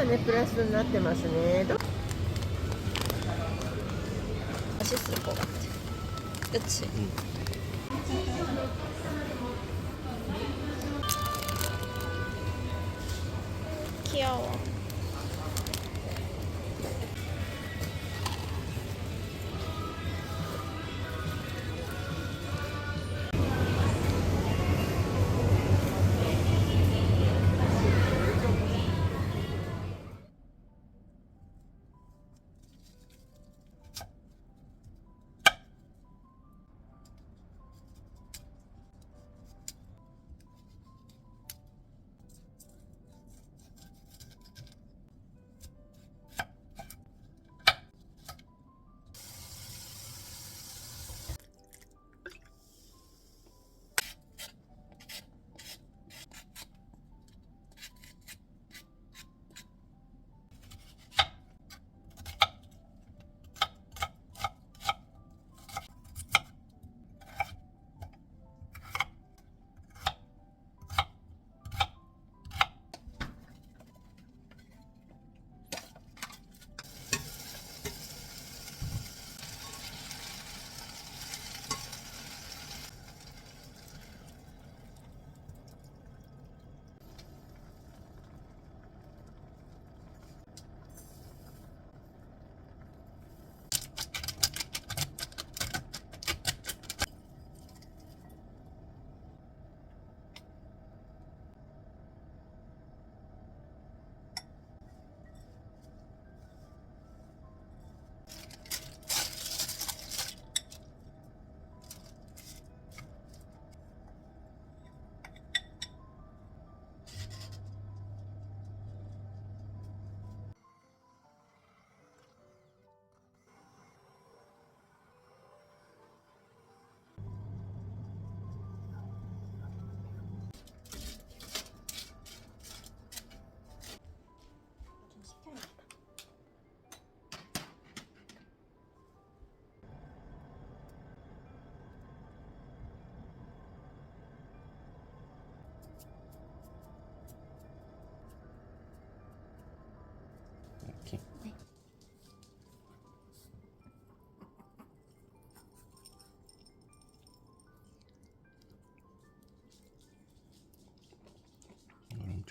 がねプラスになってますね。足すこ、うん、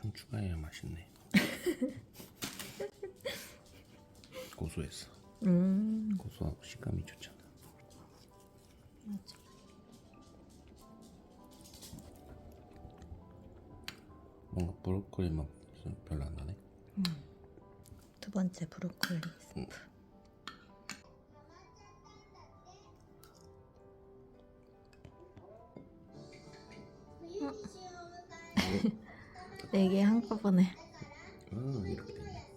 엄청 추가해야 맛있네. 고소했어. 음 고소하고 식감이 좋잖아. 맞아 뭔가 브로콜리 맛 별로 안 나네. 두 번째 브로콜리 스프 네 개 한꺼번에 아 이렇게 됐네.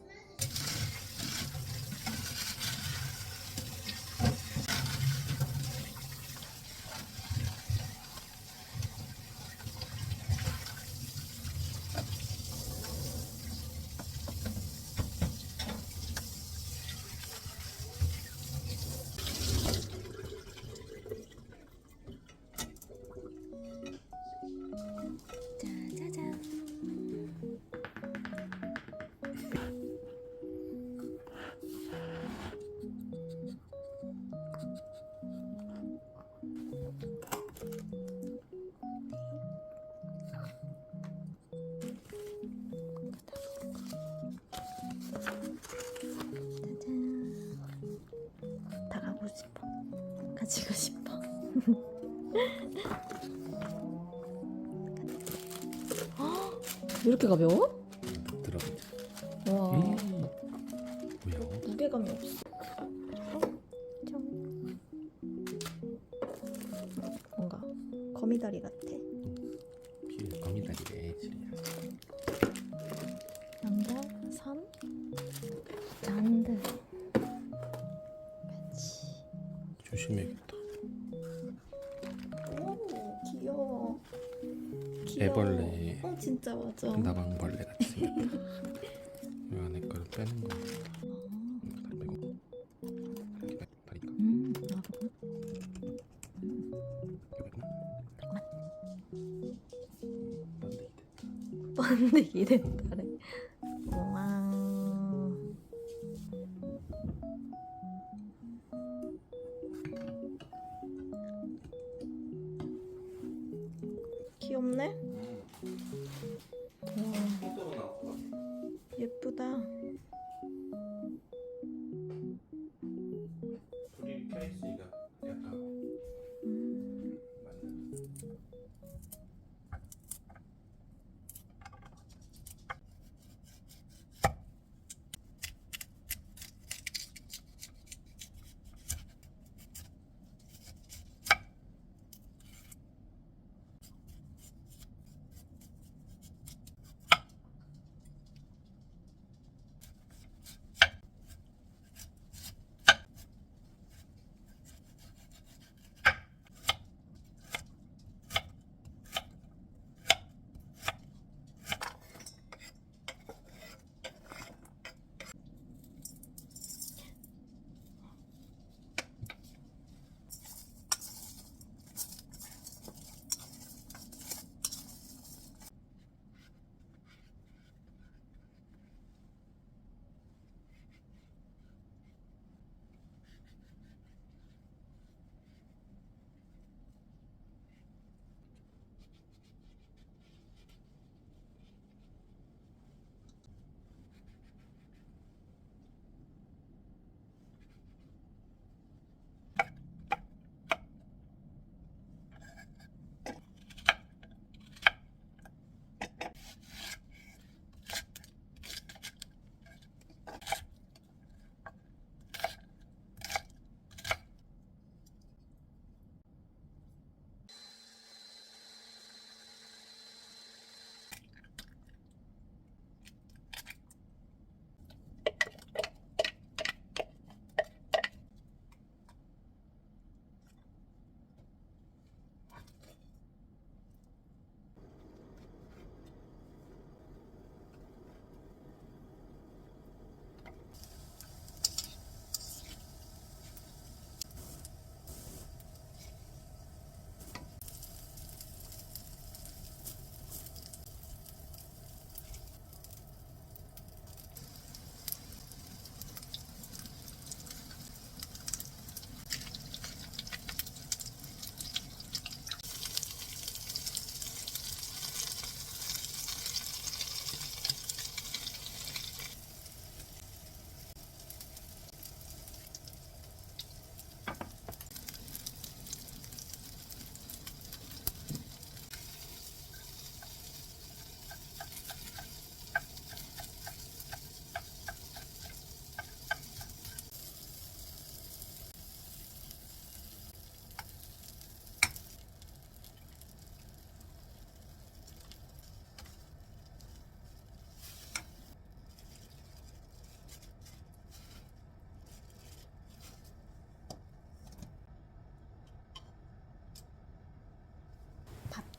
이렇게 가벼워? 들어가자. 와 음. 뭐야? 무게감이 없어. 좀 뭔가 거미다리 같아. 피 거미다리래. 남자 산 잔드. 그렇지. 조심해야겠다. 오 귀여워. 애벌레. 어 진짜 맞아. 나방벌레 같이 생겼다. 이 안에 거를 빼는 거. 다리 빼고. 이렇게. 음 나도. 된다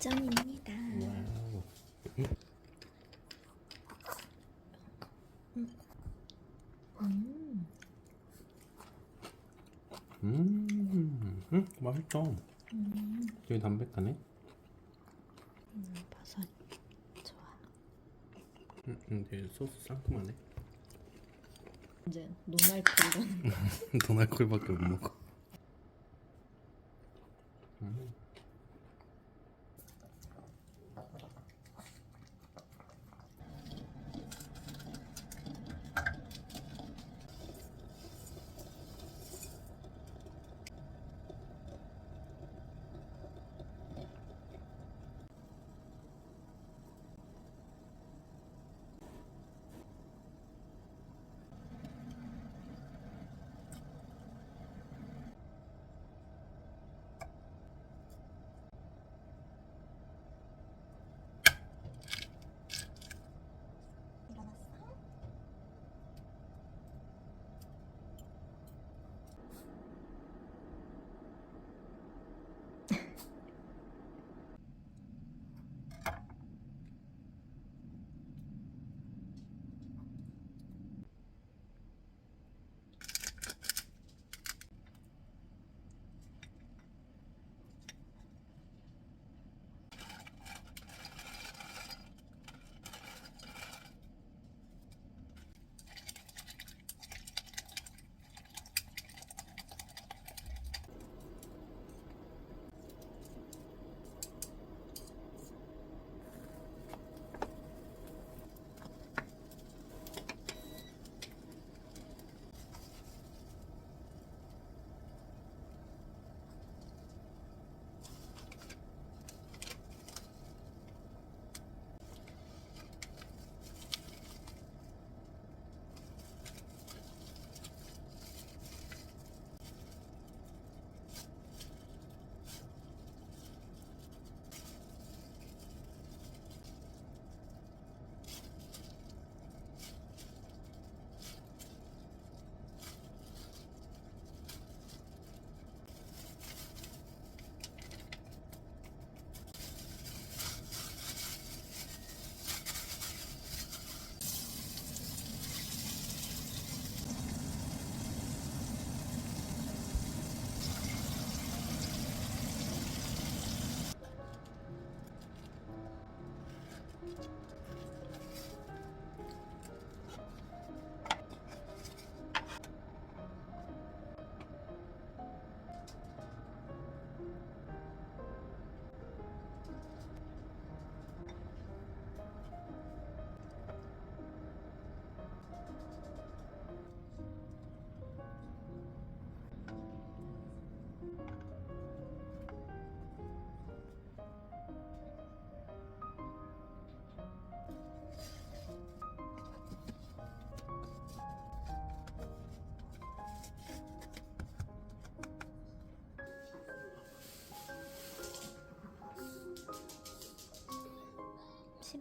와우. 음, 음, 음, 맛있다. 음, 되게 담백하네. 음, 버섯 좋아. 음, 음, 되게 소스 상큼하네. 이제 노말콜은 도날콜밖에 못 먹어.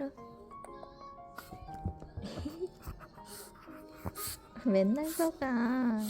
싫어. 맨날 속아.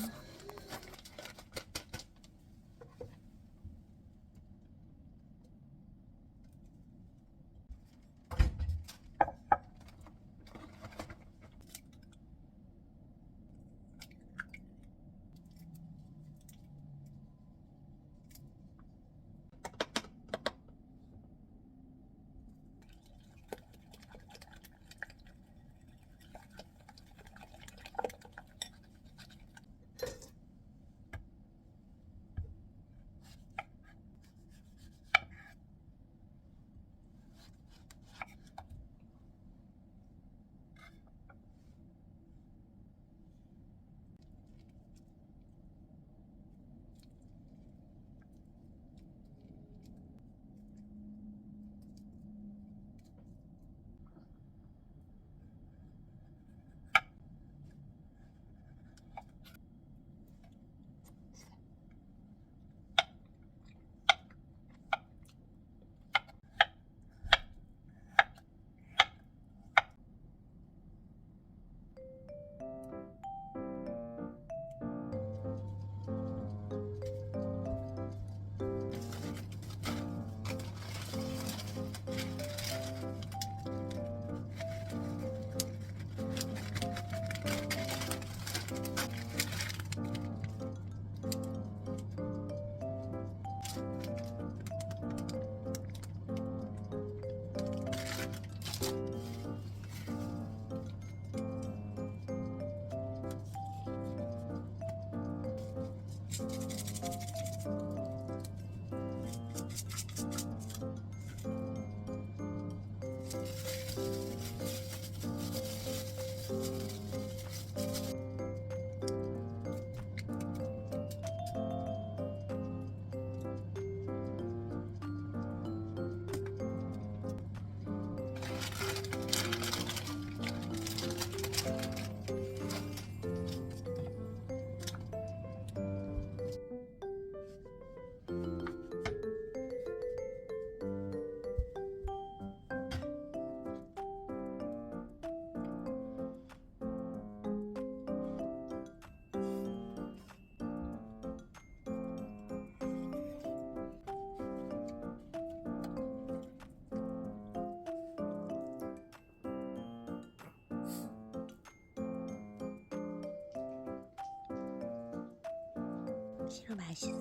싫어 맛있어?